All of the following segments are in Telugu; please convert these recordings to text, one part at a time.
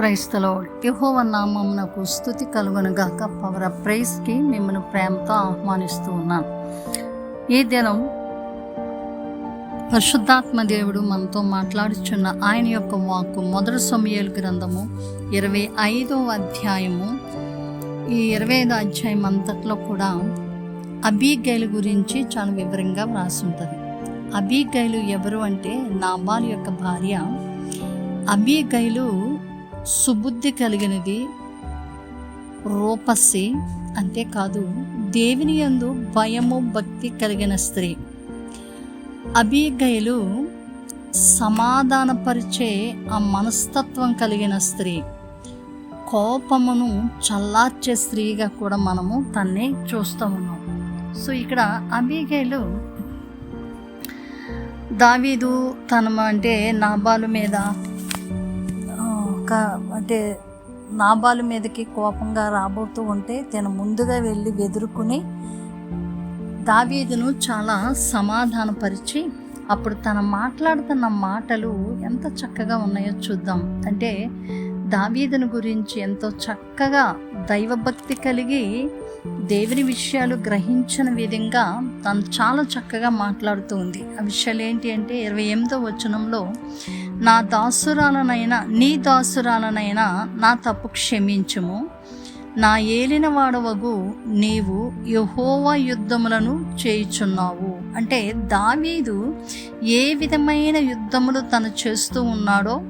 క్రైస్తలో యహోవ నామమునకు స్థుతి కలుగునుగాక పవర్ ఆఫ్ ప్రైజ్కి మిమ్మల్ని ప్రేమతో ఆహ్వానిస్తూ ఉన్నాను ఈ దినం పరిశుద్ధాత్మ దేవుడు మనతో మాట్లాడుచున్న ఆయన యొక్క వాక్కు మొదటి సమయాలు గ్రంథము ఇరవై ఐదవ అధ్యాయము. ఈ ఇరవై ఐదో అధ్యాయం అంతట్లో కూడా అబీగైలు గురించి చాలా వివరంగా వ్రాసి ఉంటుంది. అబీగైలు ఎవరు అంటే నాబాల్ యొక్క భార్య. అబీగైలు సుబుద్ధి కలిగినది రూపసి అంతేకాదు దేవుని యందు భయము భక్తి కలిగిన స్త్రీ. అబీగైలు సమాధానపరిచే ఆ మనస్తత్వం కలిగిన స్త్రీ. కోపమును చల్లార్చే స్త్రీగా కూడా మనము తన్నే చూస్తూ ఉన్నాం. సో ఇక్కడ అభిగైలు దావీదు తన అంటే నాబాలు మీద ఒక అంటే నాబాలు మీదకి కోపంగా రాబోతూ ఉంటే తను ముందుగా వెళ్ళి వెదురుకుని దావీదును చాలా సమాధానపరిచి అప్పుడు తన మాట్లాడుతున్న మాటలు ఎంత చక్కగా ఉన్నాయో చూద్దాం. అంటే దావీదుని గురించి ఎంతో చక్కగా దైవభక్తి కలిగి దేవుని విషయాలు గ్రహించిన విధంగా తను చాలా చక్కగా మాట్లాడుతూ ఉంది. ఆ విషయాలు ఏంటి అంటే ఇరవై ఎనిమిదో వచనంలో నా దాసురాలనైనా నీ దాసురాలనైనా నా తప్పు క్షమించుము. నా ఏలిన వాడవగు నీవు యహోవా యుద్ధములను చేయుచున్నావు. అంటే దావీదు ఏ విధమైన యుద్ధములు తను చేస్తూ ఉన్నాడో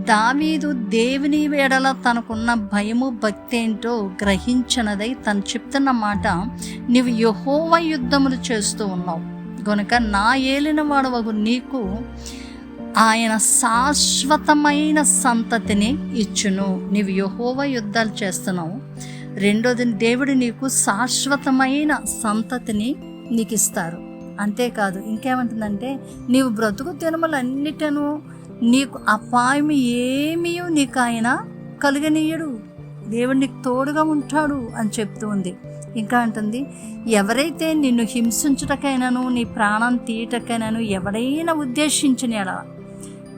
దావీదు దేవుని వేడల తనకున్న భయము భక్తి ఏంటో గ్రహించినదై తను చెప్తున్న మాట నీవు యహోవ యుద్ధములు చేస్తూ ఉన్నావు. గనుక నా ఏలిన వాడవగు నీకు ఆయన శాశ్వతమైన సంతతిని ఇచ్చును. నీవు యహోవ యుద్ధాలు చేస్తున్నావు. రెండోది దేవుడు నీకు శాశ్వతమైన సంతతిని నీకు ఇస్తారు అంతేకాదు ఇంకేమంటుందంటే నీవు బ్రతుకు తినమలన్నిటను నీకు అపాయం ఏమీ నీకు ఆయన కలిగనీయడు. దేవుడు నీకు తోడుగా ఉంటాడు అని చెప్తూ ఉంది. ఇంకా అంటుంది ఎవరైతే నిన్ను హింసించుటకైనాను నీ ప్రాణం తీయటకైనాను ఎవడైనా ఉద్దేశించిన ఎలా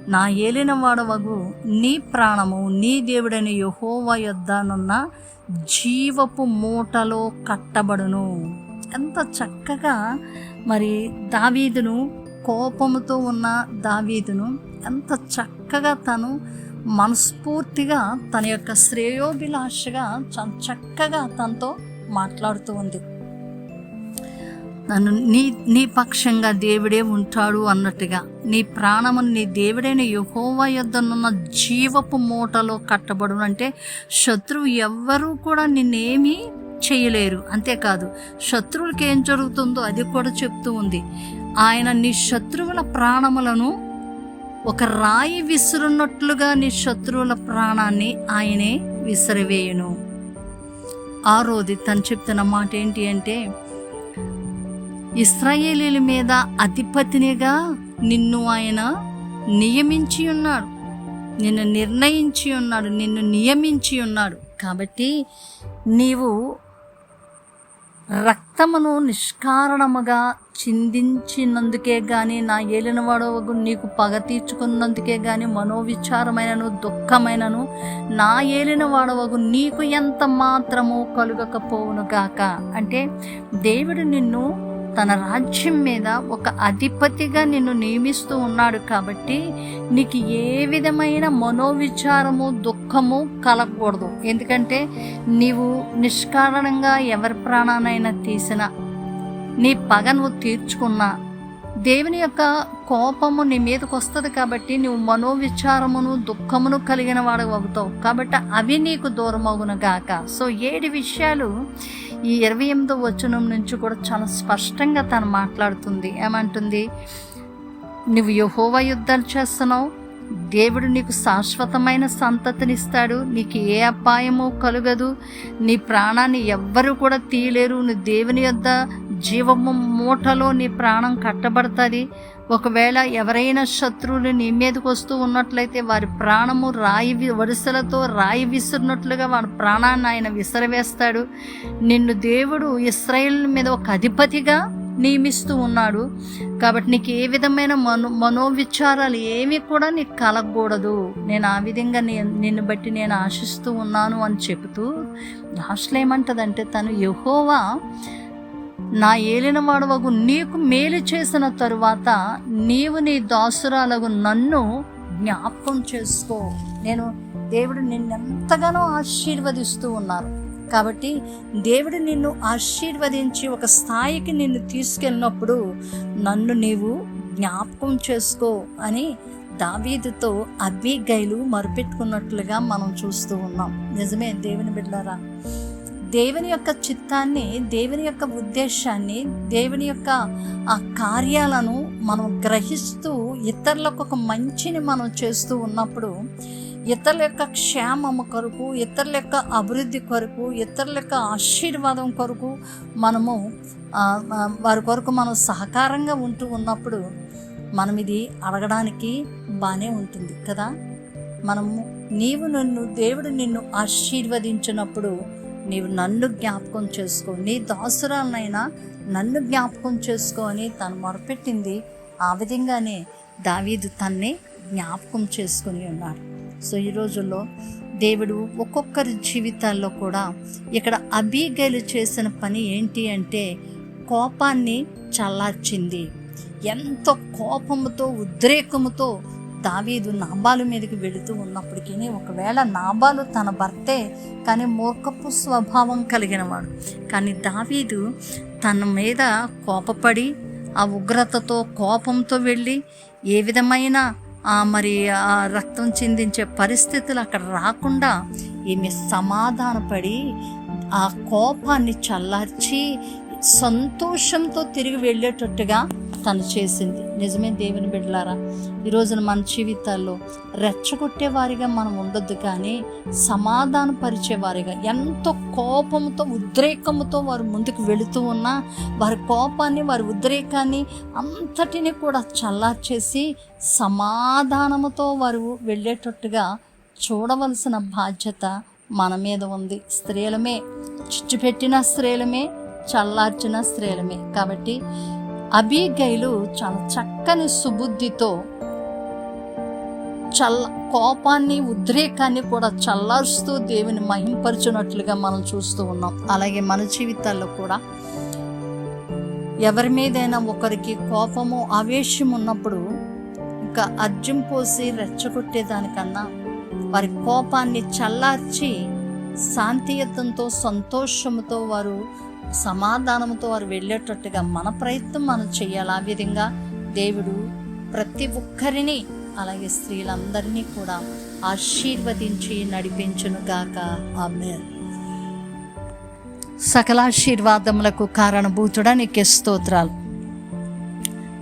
నా ఏలిన వాడవగు నీ ప్రాణము నీ దేవుడైన యహోవా యొద్దనున్న జీవపు మూటలో కట్టబడును. ఎంత చక్కగా మరి దావీదును కోపముతో ఉన్న దావీదును ఎంత చక్కగా తను మనస్ఫూర్తిగా తన యొక్క శ్రేయోభిలాషగా చక్కగా తనతో మాట్లాడుతూ ఉంది. నన్ను నీ నీ పక్షంగా దేవుడే ఉంటాడు అన్నట్టుగా నీ ప్రాణమును నీ దేవుడైన యహోవా యొద్దనున్న జీవపు మూటలో కట్టబడు అంటే శత్రువు ఎవ్వరూ కూడా నిన్నేమీ చేయలేరు. అంతేకాదు శత్రువులకి ఏం జరుగుతుందో అది కూడా చెప్తూ ఉంది. ఆయన నీ శత్రువుల ప్రాణములను ఒక రాయి విసురున్నట్లుగా నీ శత్రువుల ప్రాణాన్ని ఆయనే విసిరివేయును. ఆరోది తను చెప్తున్న మాట ఏంటి అంటే ఇస్రాయేలీల మీద అధిపతినిగా నిన్ను ఆయన నియమించి ఉన్నాడు. నిన్ను నిర్ణయించి ఉన్నాడు. నిన్ను నియమించి ఉన్నాడు. కాబట్టి నీవు రక్తమును నిష్కారణముగా చిందించినందుకే గాని నా ఏలినవాడవగు నీకు పగ తీర్చుకున్నందుకే గాని మనోవిచారమైనను దుఃఖమైనను నా ఏలిన వాడవగు నీకు ఎంత మాత్రము కలుగకపోవును గాక. అంటే దేవుడు నిన్ను తన రాజ్యం మీద ఒక అధిపతిగా నిన్ను నియమిస్తూ ఉన్నాడు కాబట్టి నీకు ఏ విధమైన మనోవిచారము దుఃఖము కలగకూడదు. ఎందుకంటే నీవు నిష్కారణంగా ఎవరి ప్రాణానైనా తీసిన నీ పగ నువ్వు తీర్చుకున్నా దేవుని యొక్క కోపము నీ మీదకి వస్తుంది కాబట్టి నువ్వు మనోవిచారమును దుఃఖమును కలిగిన వాడు అవుతావు. కాబట్టి అవి నీకు దూరం గాక. సో ఏడు విషయాలు ఈ ఇరవై ఎనిమిదో వచనం నుంచి కూడా చాలా స్పష్టంగా తను మాట్లాడుతుంది. ఏమంటుంది? నువ్వు యహోవా యుద్ధాలు చేస్తున్నావు దేవుడు నీకు శాశ్వతమైన సంతతినిస్తాడు. నీకు ఏ అపాయము కలుగదు. నీ ప్రాణాన్ని ఎవ్వరు కూడా తీయలేరు. నీ దేవుని యొద్ద జీవము మూటలో నీ ప్రాణం కట్టబడుతుంది. ఒకవేళ ఎవరైనా శత్రువులు నీ మీదకి వస్తూ ఉన్నట్లయితే వారి ప్రాణము రాయి వరుసలతో రాయి విసిరినట్లుగా వారి ప్రాణాన్ని ఆయన విసిరవేస్తాడు. నిన్ను దేవుడు ఇస్రాయిల్ మీద ఒక అధిపతిగా నియమిస్తూ ఉన్నాడు. కాబట్టి నీకు ఏ విధమైన మనో మనోవిచారాలు ఏమీ కూడా నీకు కలగకూడదు. నేను ఆ విధంగా నిన్ను బట్టి నేను ఆశిస్తూ ఉన్నాను అని చెబుతూ లాస్ట్లో ఏమంటదంటే తను యహోవా నా ఏలిన వాడవగు నీకు మేలు చేసిన తరువాత నీవు నీ దాసురాలకు నన్ను జ్ఞాపకం చేసుకో. నేను దేవుడు నిన్నెంతగానో ఆశీర్వదిస్తూ ఉన్నారు. కాబట్టి దేవుడు నిన్ను ఆశీర్వదించి ఒక స్థాయికి నిన్ను తీసుకెళ్ళినప్పుడు నన్ను నీవు జ్ఞాపకం చేసుకో అని దావీదుతో అబ్బిగైలు మరుపెట్టుకున్నట్లుగా మనం చూస్తూ ఉన్నాం. నిజమే దేవుని బిడ్డారా? దేవుని యొక్క చిత్తాన్ని దేవుని యొక్క ఉద్దేశాన్ని దేవుని యొక్క ఆ కార్యాలను మనం గ్రహిస్తూ ఇతరులకు ఒక మంచిని మనం చేస్తూ ఉన్నప్పుడు ఇతరుల యొక్క క్షేమము కొరకు ఇతరుల యొక్క అభివృద్ధి కొరకు ఇతరుల యొక్క ఆశీర్వాదం కొరకు మనము వారి కొరకు మనం సహకారంగా ఉంటూ ఉన్నప్పుడు మనం ఇది అడగడానికి బాగానే ఉంటుంది కదా? మనము నీవు నన్ను దేవుడు నిన్ను ఆశీర్వదించినప్పుడు నీవు నన్ను జ్ఞాపకం చేసుకో నీ దాసురాలనైనా నన్ను జ్ఞాపకం చేసుకో అని తను మొరపెట్టింది. ఆ విధంగానే దావీదు తన్నే జ్ఞాపకం చేసుకుని ఉన్నాడు. సో ఈ రోజుల్లో దేవుడు ఒక్కొక్కరి జీవితాల్లో కూడా ఇక్కడ అబీగైలు చేసిన పని ఏంటి అంటే కోపాన్ని చల్లార్చింది. ఎంతో కోపముతో ఉద్రేకముతో దావీదు నాబాలు మీదకి వెళుతూ ఉన్నప్పటికీ ఒకవేళ నాబాలు తన భర్తే కానీ మూర్ఖపు స్వభావం కలిగినవాడు కానీ దావీదు తన మీద కోపపడి ఆ ఉగ్రతతో కోపంతో వెళ్ళి ఏ విధమైన మరి ఆ రక్తం చిందించే పరిస్థితులు అక్కడ రాకుండా ఈమె సమాధానపడి ఆ కోపాన్ని చల్లార్చి సంతోషంతో తిరిగి వెళ్ళేటట్టుగా తను చేసింది. నిజమే దేవుని బిడ్డలారా? ఈ రోజున మన జీవితాల్లో రెచ్చగొట్టే వారిగా మనం ఉండొద్దు కానీ సమాధానపరిచే వారిగా ఎంతో కోపంతో ఉద్రేకంతో వారు ముందుకు వెళుతూ ఉన్నా వారి కోపాన్ని వారి ఉద్రేకాన్ని అంతటిని కూడా చల్లార్చేసి సమాధానముతో వారు వెళ్ళేటట్టుగా చూడవలసిన బాధ్యత మన మీద ఉంది. స్త్రీలమే చిచ్చు పెట్టిన స్త్రీలమే చల్లార్చిన స్త్రీలమే. కాబట్టి అబీగైలు చాలా చక్కని సుబుద్ధితో చల్ల కోపాన్ని ఉద్రేకాన్ని కూడా చల్లారుస్తూ దేవుని మహింపరచునట్లుగా మనం చూస్తూ ఉన్నాం. అలాగే మన జీవితాల్లో కూడా ఎవరి మీదైనా ఒకరికి కోపము ఆవేశం ఉన్నప్పుడు ఇంకా అర్జుం పోసి రెచ్చగొట్టేదానికన్నా వారి కోపాన్ని చల్లార్చి శాంతియుతంతో సంతోషముతో వారు సమాధానంతో వారు వెళ్ళేటట్టుగా మన ప్రయత్నం మనం చేయాలి. ఆ విధంగా దేవుడు ప్రతి ఒక్కరిని అలాగే స్త్రీలందరినీ కూడా ఆశీర్వదించి నడిపించును గాక. ఆమె సకలాశీర్వాదములకు కారణభూతుడా నీకే స్తోత్రాలు.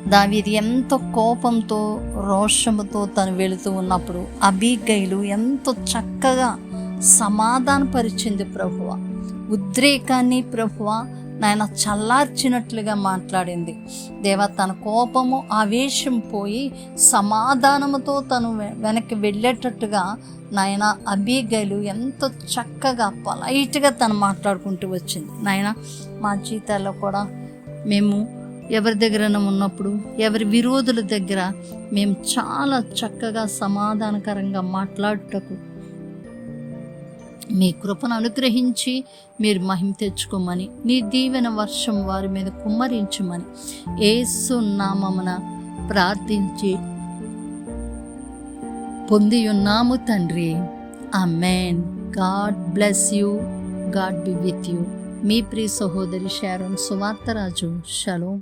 దావీది ఎంతో కోపంతో రోషముతో తను వెళుతూ ఉన్నప్పుడు అబీగైలు ఎంతో చక్కగా సమాధానపరిచింది ప్రభువ. ఉద్రేకాన్ని ప్రభువ నాయన చల్లార్చినట్లుగా మాట్లాడింది. దేవ తన కోపము ఆవేశం పోయి సమాధానముతో తను వెనక్కి వెళ్ళేటట్టుగా నాయన అబీగైలు ఎంతో చక్కగా పొలైట్గా తను మాట్లాడుకుంటూ వచ్చింది. నాయన మా జీవితాల్లో కూడా మేము ఎవరి దగ్గర ఉన్నప్పుడు ఎవరి విరోధుల దగ్గర మేము చాలా చక్కగా సమాధానకరంగా మాట్లాడుటకు మీ కృపను అనుగ్రహించి మీరు మహిమ తెచ్చుకోమని నీ దీవెన వర్షం వారి మీద కుమ్మరించమని ఏసు నామమున ప్రార్థించి పొంది ఉన్నాము తండ్రి. Amen God bless you. God be with you. మీ ప్రియ సహోదరి శారోన్ సువార్తరాజు షలో.